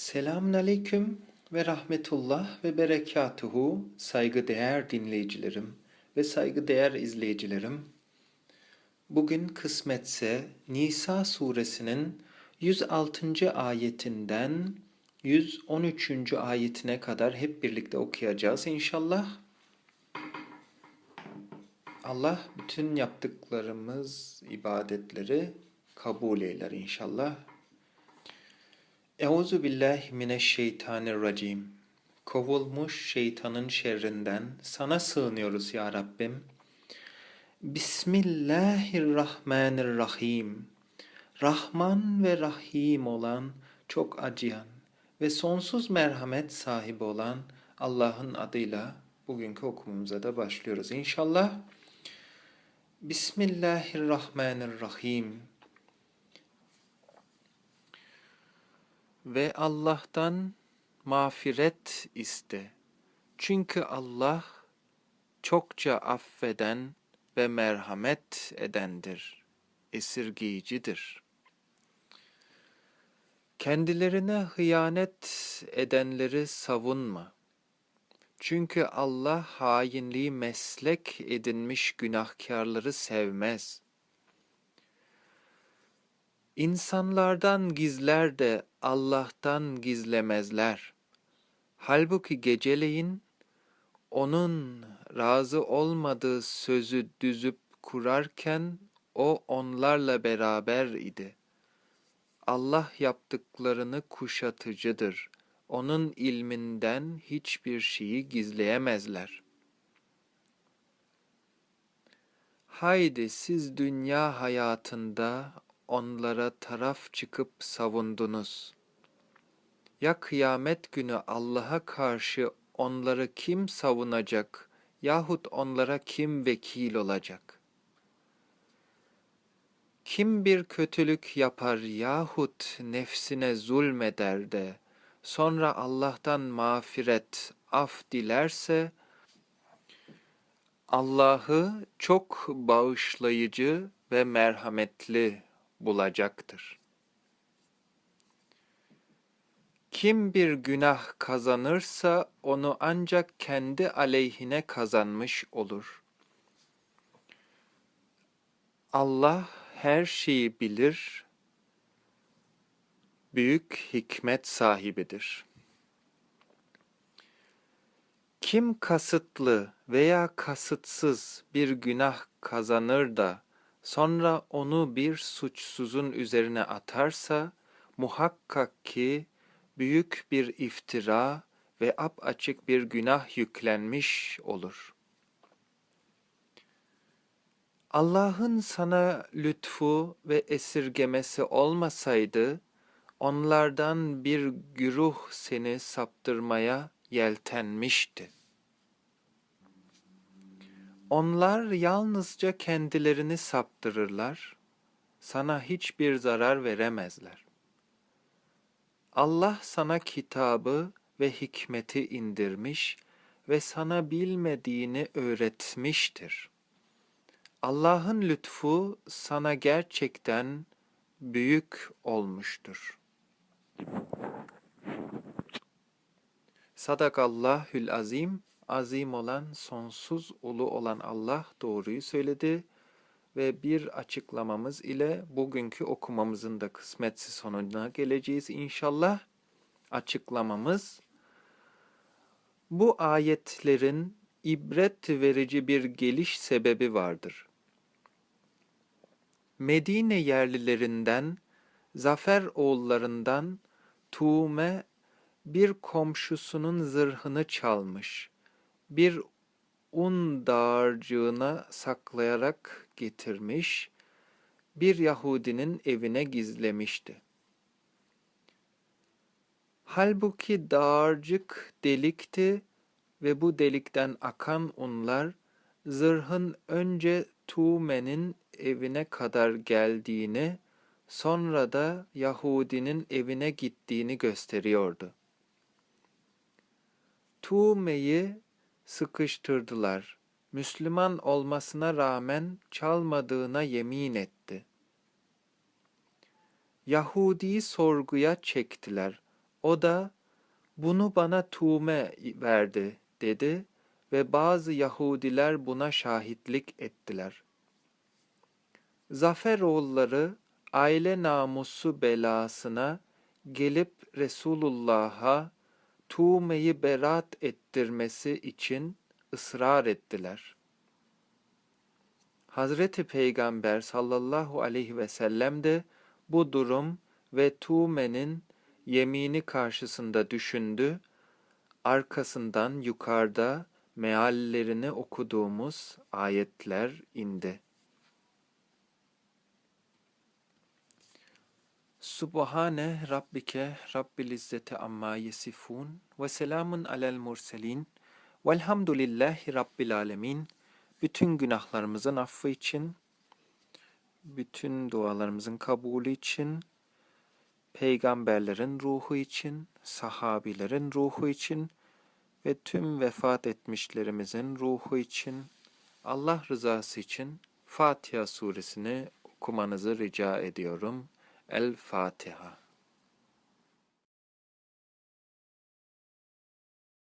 Selamun Aleyküm ve Rahmetullah ve Berekatuhu saygıdeğer dinleyicilerim ve saygıdeğer izleyicilerim. Bugün kısmetse Nisa suresinin 106. ayetinden 113. ayetine kadar hep birlikte okuyacağız inşallah. Allah bütün yaptıklarımız, ibadetleri kabul eyler inşallah. Euzu billahi mineşşeytanirracim. Kovulmuş şeytanın şerrinden sana sığınıyoruz ya Rabbim. Bismillahirrahmanirrahim. Rahman ve Rahim olan, çok acıyan ve sonsuz merhamet sahibi olan Allah'ın adıyla bugünkü okumamıza da başlıyoruz inşallah. Bismillahirrahmanirrahim. Ve Allah'tan mağfiret iste. Çünkü Allah çokça affeden ve merhamet edendir, esirgeyicidir. Kendilerine hıyanet edenleri savunma. Çünkü Allah hainliği meslek edinmiş günahkarları sevmez. İnsanlardan gizler de Allah'tan gizlemezler. Halbuki geceleyin onun razı olmadığı sözü düzüp kurarken o onlarla beraber idi. Allah yaptıklarını kuşatıcıdır. Onun ilminden hiçbir şeyi gizleyemezler. Haydi siz dünya hayatında onlara taraf çıkıp savundunuz. Ya kıyamet günü Allah'a karşı onları kim savunacak yahut onlara kim vekil olacak? Kim bir kötülük yapar yahut nefsine zulmeder de sonra Allah'tan mağfiret, af dilerse Allah'ı çok bağışlayıcı ve merhametli bulacaktır. Kim bir günah kazanırsa onu ancak kendi aleyhine kazanmış olur. Allah her şeyi bilir, büyük hikmet sahibidir. Kim kasıtlı veya kasıtsız bir günah kazanır da sonra onu bir suçsuzun üzerine atarsa muhakkak ki büyük bir iftira ve açık bir günah yüklenmiş olur. Allah'ın sana lütfu ve esirgemesi olmasaydı, onlardan bir güruh seni saptırmaya yeltenmişti. Onlar yalnızca kendilerini saptırırlar, sana hiçbir zarar veremezler. Allah sana kitabı ve hikmeti indirmiş ve sana bilmediğini öğretmiştir. Allah'ın lütfu sana gerçekten büyük olmuştur. Sadakallahül azim, azim olan, sonsuz ulu olan Allah doğruyu söyledi ve bir açıklamamız ile bugünkü okumamızın da kısmetsi sonuna geleceğiz inşallah. Açıklamamız bu ayetlerin ibret verici bir geliş sebebi vardır. Medine yerlilerinden, Zafer oğullarından Tuğme bir komşusunun zırhını çalmış. Bir un dağarcığına saklayarak getirmiş, bir Yahudinin evine gizlemişti. Halbuki dağarcık delikti ve bu delikten akan unlar zırhın önce Tuğme'nin evine kadar geldiğini, sonra da Yahudinin evine gittiğini gösteriyordu. Tuğme'yi sıkıştırdılar. Müslüman olmasına rağmen çalmadığına yemin etti. Yahudi'yi sorguya çektiler. O da bunu bana Tuğme verdi dedi ve bazı Yahudiler buna şahitlik ettiler. Zaferoğulları aile namusu belasına gelip Resulullah'a Tuğme'yi berat ettirmesi için ısrar ettiler. Hazreti Peygamber sallallahu aleyhi ve sellem de bu durum ve Tuğme'nin yemini karşısında düşündü. Arkasından yukarıda meallerini okuduğumuz ayetler indi. Subhane Rabbike Rabbil İzzeti Amma Yesifun ve Selamun Alel Murselin Velhamdülillahi Rabbil Alemin Bütün günahlarımızın affı için, bütün dualarımızın kabulü için, peygamberlerin ruhu için, sahabilerin ruhu için ve tüm vefat etmişlerimizin ruhu için, Allah rızası için Fatiha suresini okumanızı rica ediyorum. El Fatiha.